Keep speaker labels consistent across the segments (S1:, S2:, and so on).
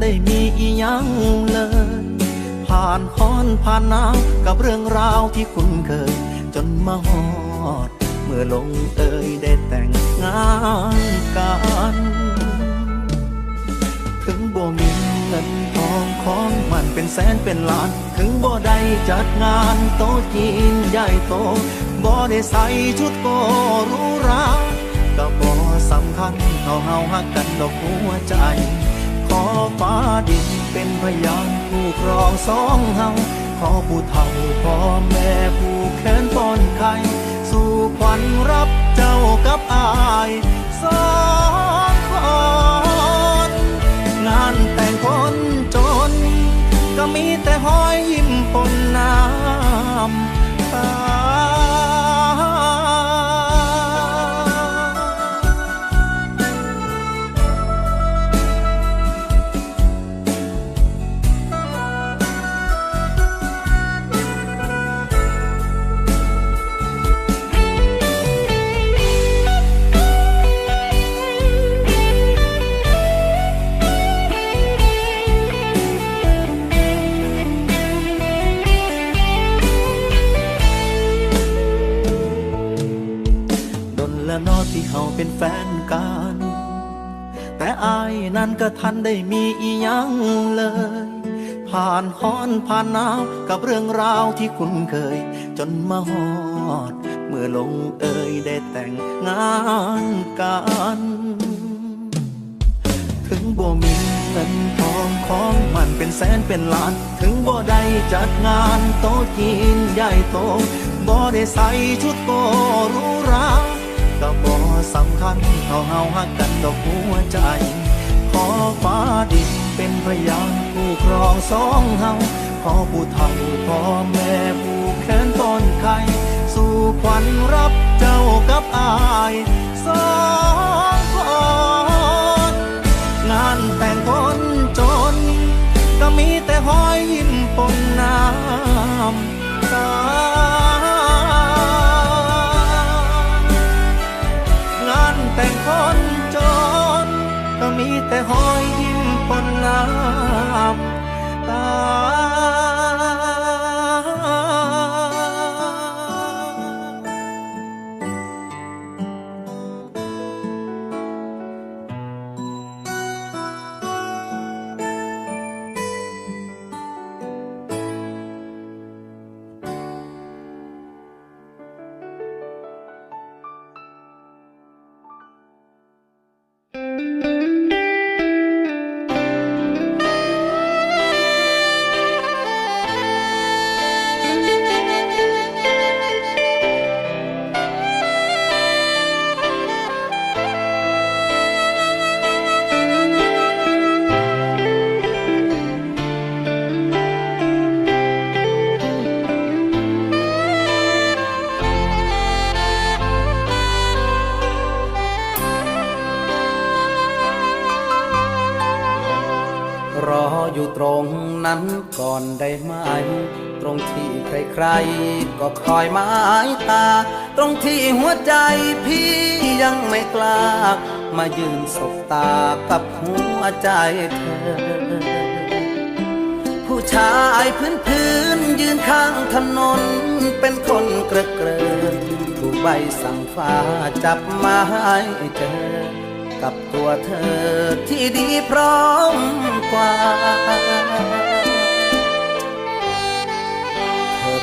S1: ได้มีอีหยังเลย ผ่านค้อนผ่านหนาวกับเรื่องราวที่คุ้นเคย จนมาฮอด เมื่อลงเอยได้แต่งงานกัน ถึงบ่มีเงินทองของมันเป็นแสนเป็นล้าน ถึงบ่ได้จัดงานโต๊ะจีนใหญ่โตบ่ได้ใส่ชุดโกหรูหราก็บ่สำคัญเท่าเฮาฮักกันดอกหัวใจ อฟ้าดินเป็นพยานผู้ครองสองเฮาขอผู้เฒ่าพ่อแม่ผู้แขนป้อนไข่สู่ขวัญรับเจ้ากับอายสองคนงานแต่งคนจน ก็มีแต่หอยยิ้มปนน้ำตา ได้มีอีหยังเลย ผ่านฮ้อนผ่านหนาวกับเรื่องราวที่คุ้นเคย จนมาฮอด เมื่อลงเอ่ยได้แต่งงานกัน ถึงบ่มีเงินทองของมันเป็นแสนเป็นล้าน ถึงบ่ได้จัดงานโต๊ะจีนใหญ่โตบ่ได้ใส่ชุดโกรูหราก็บ่สำคัญเท่าเฮาฮักกันดอกหัวใจ ขอฟ้าดินเป็นพยานผู้ครองสองเฮาขอผู้เฒ่าพ่อแม่ผู้แขนต้นไข่สู่ขวัญรับเจ้ากับอายสองคนงานแต่งคนจน ก็มีแต่หอยยิ้มปนน้ำตางานแต่งคน แต่หอยยิ้มปนน้ำตา
S2: ใครก็คอยหมายตา ตรงที่หัวใจพี่ยังไม่กล้า มายืนสบตากับหัวใจเธอ ผู้ชายพื้นพื้นยืนข้างถนน เป็นคนเกระเกรินถูกใบสั่งฟ้าจับมาให้เจอกับตัวเธอที่ดีพร้อมกว่า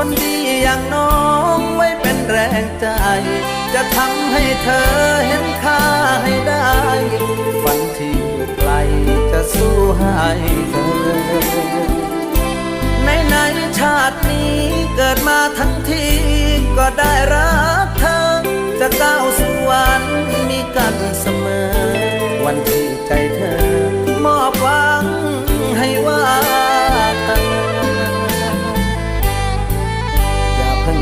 S2: คนดีอย่างน้องไว้เป็นแรงใจ จะทำให้เธอเห็นค่าให้ได้ ฝันที่อยู่ไกลจะสู้ให้เธอในในชาตินี้เกิดมาทั้งทีก็ได้รักเธอ จะก้าวสู่วันมีกันเสมอ วันที่ใจเธอ มอบหวังให้ว่าเธอ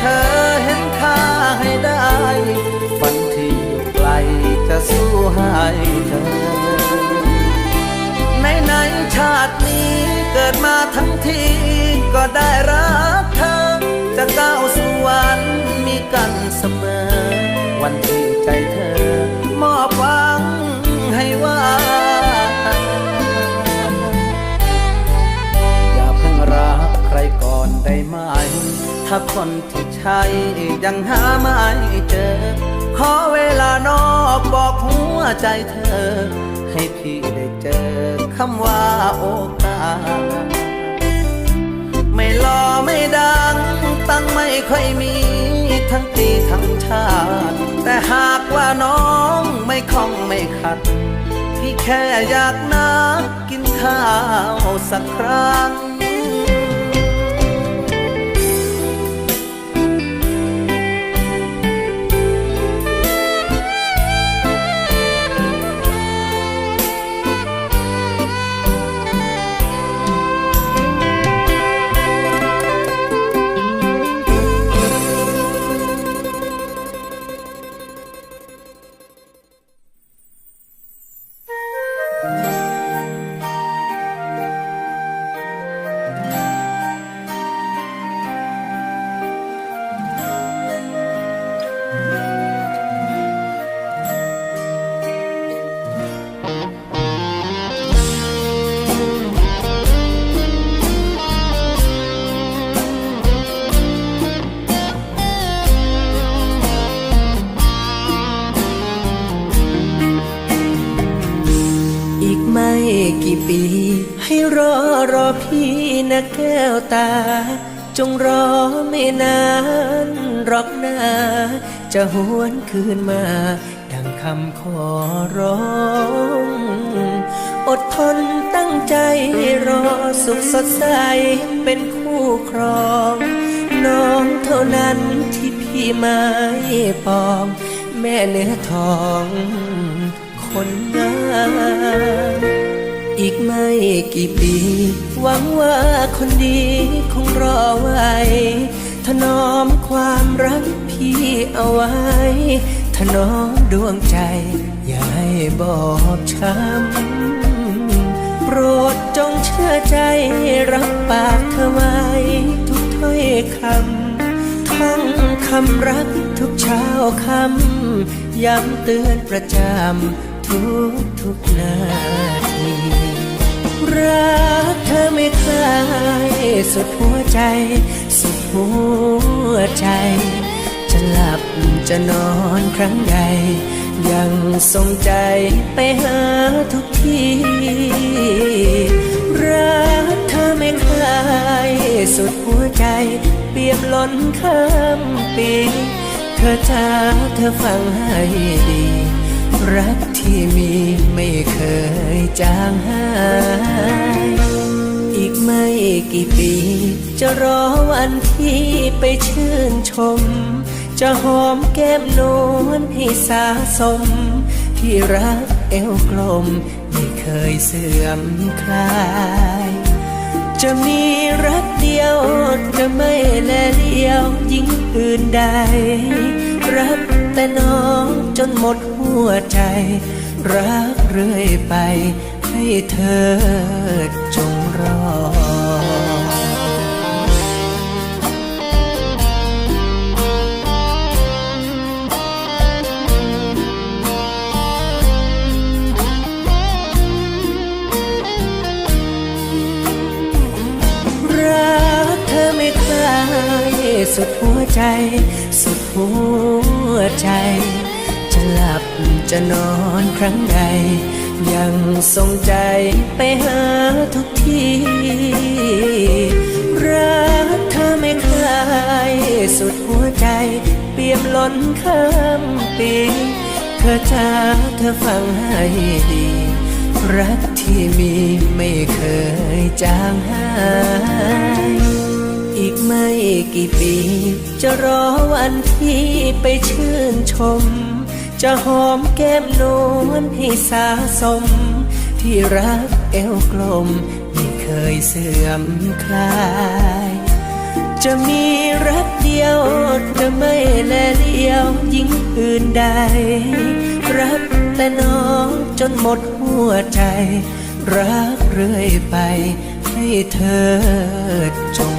S2: เธอเห็นค่าให้ได้ฝันที่อยู่ไกลจะสู้ให้เธอในในชาตินี้เกิดมา คนที่ใช่ยังหาไม่เจอ ขอเวลานอกบอกหัวใจเธอ ให้พี่ได้เจอคำว่าโอกาส ไม่หล่อไม่ดัง ตั้งไม่ค่อยมี ทั้งปีทั้งชาติ แต่หากว่าน้องไม่คล่องไม่ขัด พี่แค่อยากนัดกินข้าวสักครั้ง
S3: พี่นะแก้วตา จงรอไม่นานรอกนาจะหวนคืนมา ดังคำขอร้อง อดทนตั้งใจรอสุขสดใสเป็นคู่ครอง น้องเท่านั้นที่พี่ไม่ปอง แม่เนื้อทอง คนงาม อีกไม่กี่ปี หวังว่าคนดีคงรอไว้ ถนอมความรักพี่เอาไว้ ถนอมดวงใจ อย่าให้บอบช้ำ โปรดจงเชื่อใจรับปากเธอไว้ ทุกถ้อยคำท่องคำรักทุกเช้าคำย้ำเตือนประจำทุกทุกนาที รักเธอไม่คลายสุดหัวใจ สุดหัวใจ จะหลับจะนอนครั้งใด ยังทรงใจไปหาทุกทีรักเธอไม่คลายสุดหัวใจ เปียมล้นข้ามปี เธอจ้าเธอฟังให้ดี รักที่มีไม่เคยจางหาย อีกไม่กี่ปี จะรอวันที่ไปชื่นชม จะหอมแก้มนวลให้สาสม ที่รักเอวกลม ไม่เคยเสื่อมคลาย จะมีรักเดียวจะไม่แลเลียวยิ่งอื่นใด รัก แต่น้องจนหมดหัวใจ รักเรื่อยไป ให้เธอจงรอรักเธอไม่คลายสุดหัวใจ สุดหัวใจ จะหลับจะนอนครั้งใด ยังทรงใจไปหาทุกทีรักเธอไม่คลายสุดหัวใจ เปี่ยมล้นข้ามปีเธอจ้าเธอฟังให้ดี รักที่มีไม่เคยจางหาย อีกไม่กี่ปี จะรอวันที่ไปชื่นชม จะหอมแก้มนวลให้สาสม ที่รักเอวกลม ไม่เคยเสื่อมคลาย จะมีรักเดียว จะไม่แลเลียวยิ่งอื่นใด รักแต่น้องจนหมดหัวใจ รักเรื่อยไปให้เธอจง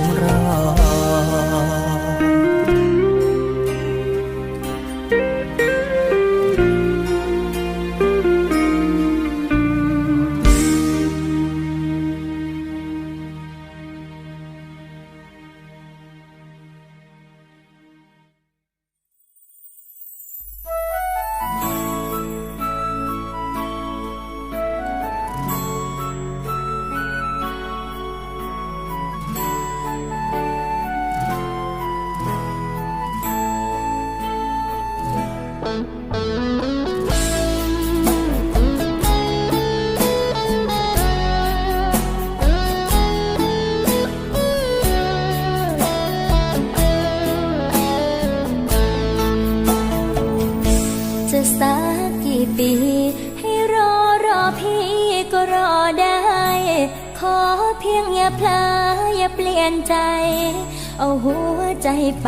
S4: เอาหัวใจไป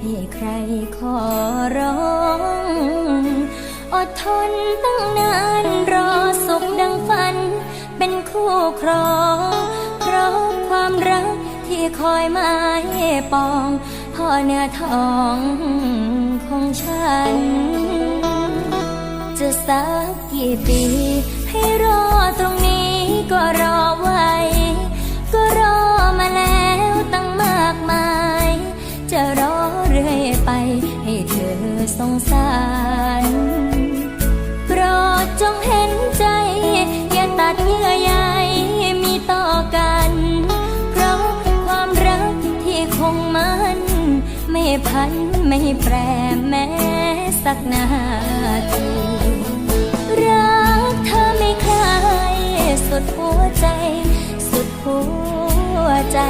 S4: ให้ใครขอร้อง อดทนตั้งนานรอสุขดังฝัน เป็นคู่ครอง เพราะความรักที่คอยมายปองพ่อเนื้อทองของฉัน จะสักกี่ปี ให้รอตรงนี้ก็รอไว้ สารโปรดจงเห็นใจ อย่าตัดเยื่อใยมีต่อกัน เพราะความรักที่คงมัน ไม่พันไม่แปรแม้สักนาทีรักเธอไม่คลายสุดหัวใจ สุดหัวใจ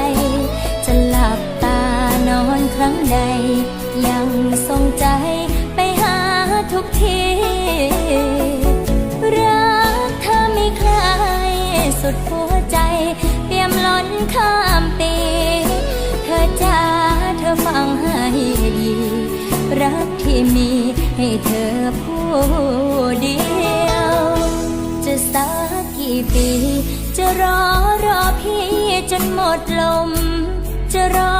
S4: จะหลับตานอนครั้งใดยังทรงใจ มีให้เธอผู้เดียว จะสักกี่ปี จะรอรอพี่จนหมดลม จะรอ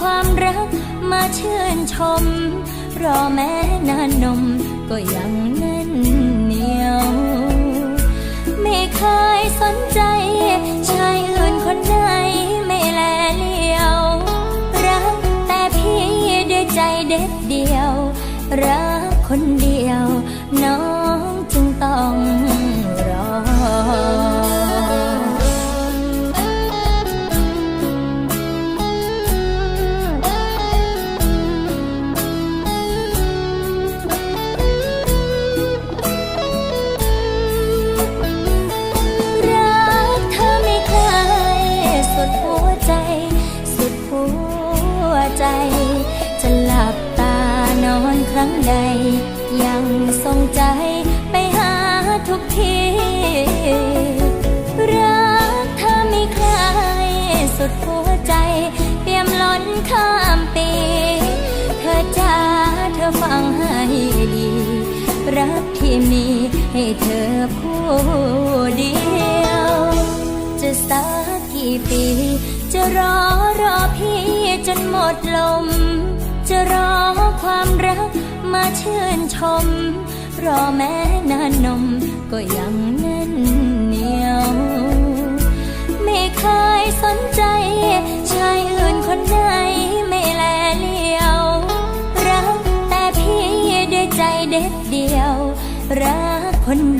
S4: ความรักมาชื่นชม รอแม้นานนมก็ยังแน่นเหนียว ไม่เคยสนใจ ชายอื่นคนไหนไม่แลเลียว รักแต่พี่ด้วยใจเด็ดเดียว รักคนเดียว เธอผู้เดียว จะสักกี่ปี จะรอรอพี่จนหมดลม จะรอความรักมาชื่นชม รอแม้นานนมก็ยังแน่นเหนียว ไม่เคยสนใจ ชายอื่นคนไหนไม่แลเลียว รักแต่พี่ด้วยใจเด็ดเดียวรัก คน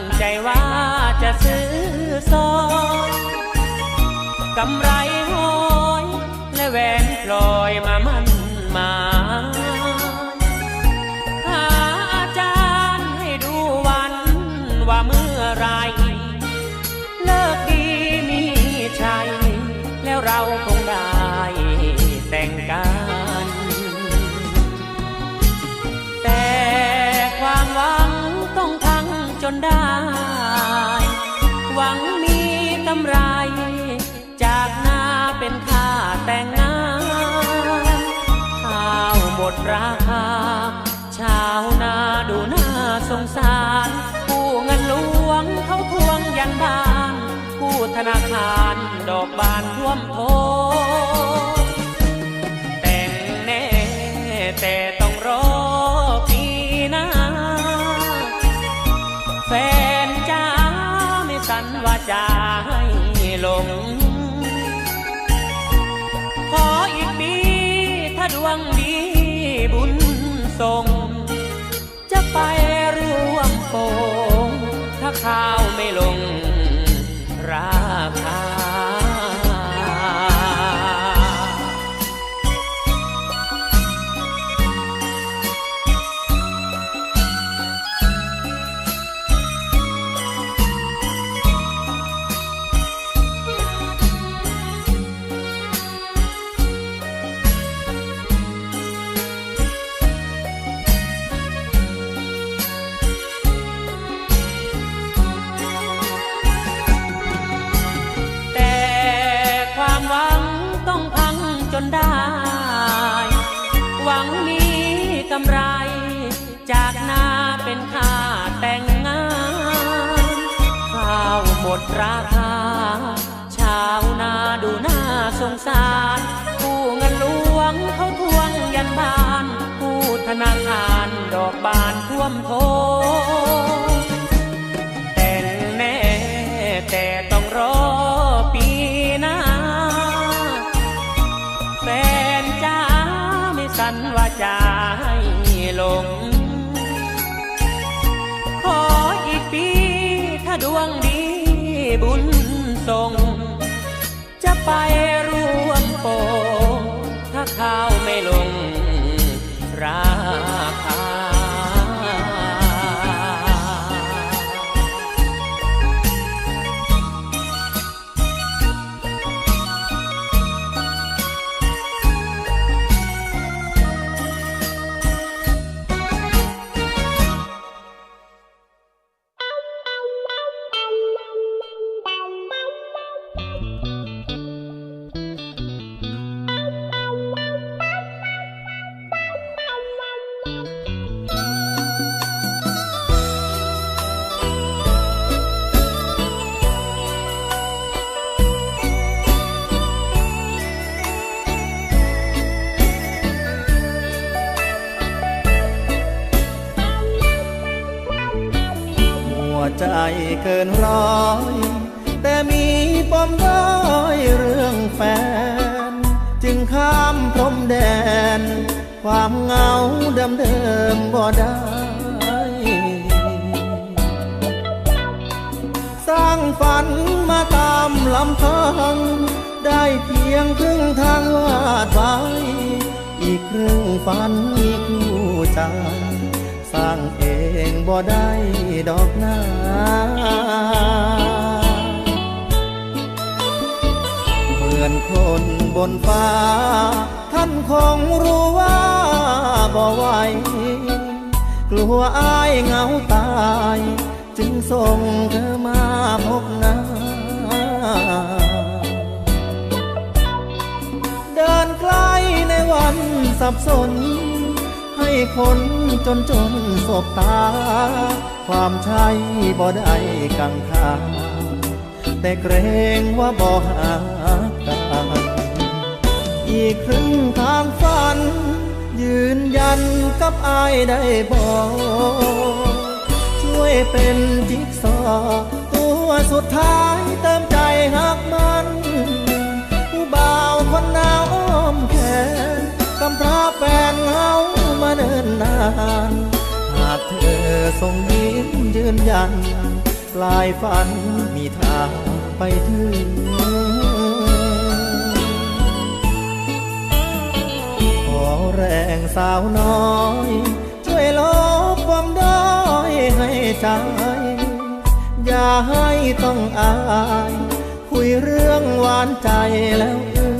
S4: ตั้ง
S5: ใจว่าจะซื้อซองกำไรห้อยและแหวนพลอยมา นได้ หวังมีกำไร จากหน้าเป็นค่าแต่งงานข้าวหมดราคา ชาวนาดูน่าสงสารกู้เงินหลวงเขาทวงยันบ้านกู้ธนาคารดอกบานท่วมโทแวงดีบุญทรง จะไปร่วมโปงถ้าข้าวไม่ลง ไปร่วงโปงถ้าข้าวไม่ลง
S1: มาตามลำพัง ได้เพียงครึ่งทางวาดไว้ อีกครึ่งฝันมีคู่ใจสร้างเองบ่ได้ดอกนาเหมือนคนบนฟ้า ท่านคงรู้ว่าบ่ไหวกลัวอายเหงาตาย จึงส่งเธอมาพบหน้า เดินใกล้ในวันสับสน ให้คนจนจนสบตา ความใช่บ่ได้กังขาแต่เกรงว่าบ่หากันอีกครึ่งทางฝัน ยืนยันกับอายได้บอก วยเป็นจิ๊กซอว์ตัวสุดท้ายเติมใจหักมันผู้บ่าวคนหนาวอ้อมแขนกำพร้าแฟนเฮามาเนิ่นนาน หากเธอทรงยิ้มยืนยัน ปลายฝันมีทางไปถึงขอแรงสาวน้อย ช่วยลบความด้อย ให้ใจ อย่าให้ต้องอาย คุยเรื่องหวานใจแล้วอื้อ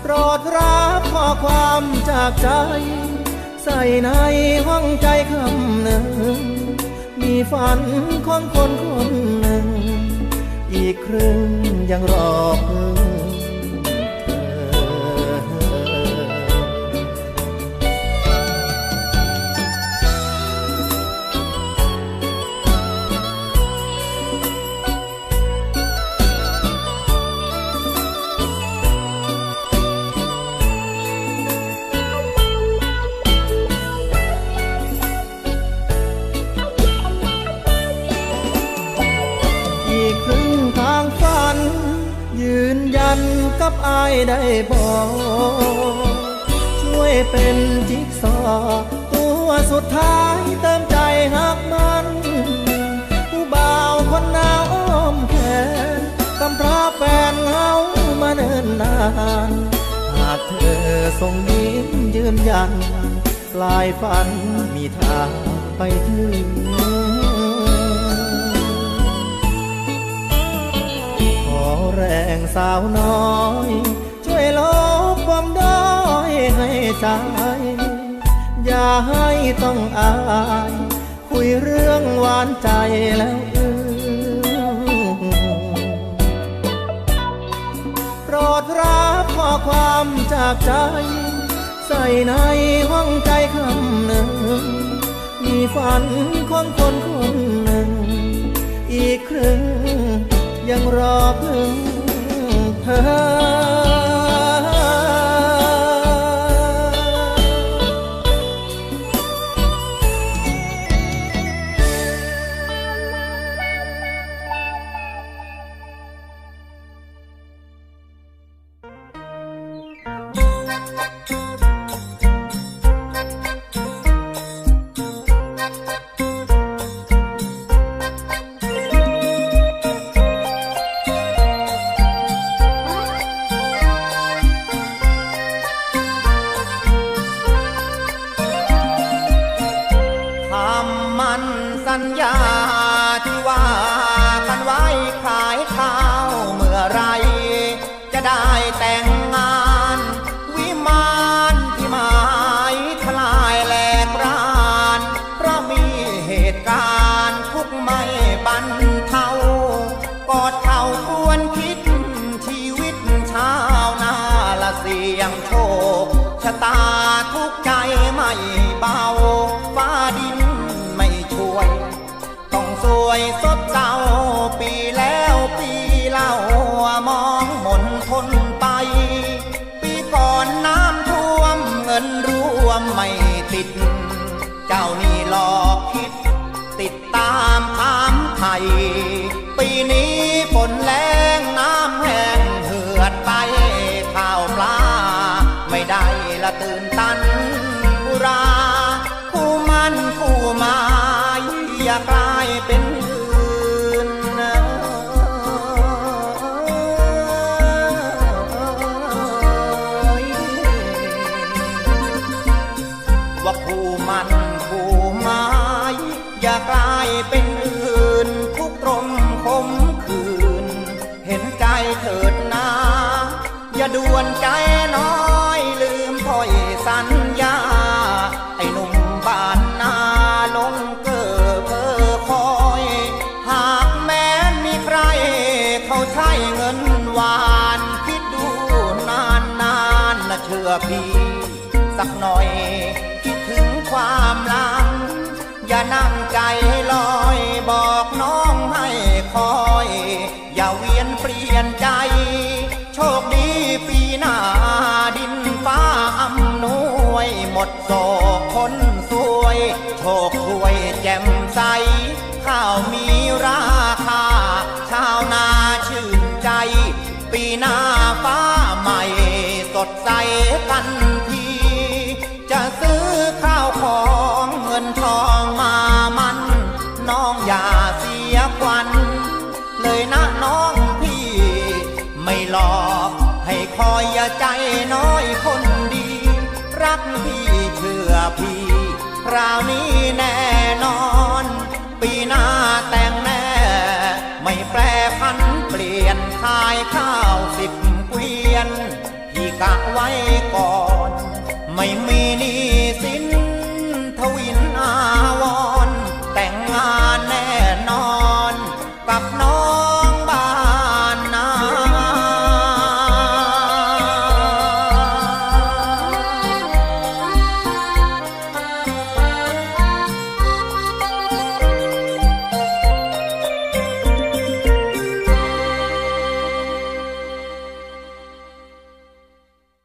S1: โปรดรับข้อความจากใจ ใส่ในห้องใจคำหนึ่ง มีฝันของคนคนหนึ่ง อีกครึ่งยังรอพึ่งายได้บอกช่วยเป็นจิ๊กซอว์ตัวสุดท้ายเติมใจหักมัน ผู้บ่าวคนหนาวอ้อมแขนกำพร้าแฟนเฮามาเนินนาน หากเธอทรงยิ้มยืนยัน ปลายฝันมีทางไปถึง แรงสาวน้อย ช่วยลบความด้อยให้ใจ อย่าให้ต้องอาย คุยเรื่องหวานใจแล้วอื้อโปรดรับข้อความจากใจ ใส่ในห้องใจคำหนึ่ง มีฝันของคนคนหนึ่ง อีกครึ่ง ยังรอพึ่งเธอ
S2: อย่าด่วนใจน้อยลืม
S6: ถ้อยสัญญา ไอ้หนุ่มบ้านนาลงเกอเพอคอย หากแม้มีใคร เขาใช้เงินหวานคิดดูนานนานๆนะเชื่อพี่สักหน่อย คิดถึงความลัง อย่านั่งใจลอยบอกน้องให้คอย อย่าเวียนเปลี่ยนใจ ดโศกคนสวย โชครวยแจ่มใส ข้าวมีราคา ชาวนาชื่นใจ ปีหน้าฟ้าใหม่ สดใสกันที จะซื้อข้าวของเงินทองมามัน น้องอย่าเสียควันเลยนะน้องพี่ ไม่หลอกให้คอยอย่าใจน้อยคน ราวนี้แน่นอน ปีหน้าแต่งแน่ ไม่แปรพันเปลี่ยนขายข้าวสิบเกวียน พี่กะไว้ก่อน ไม่มีนี้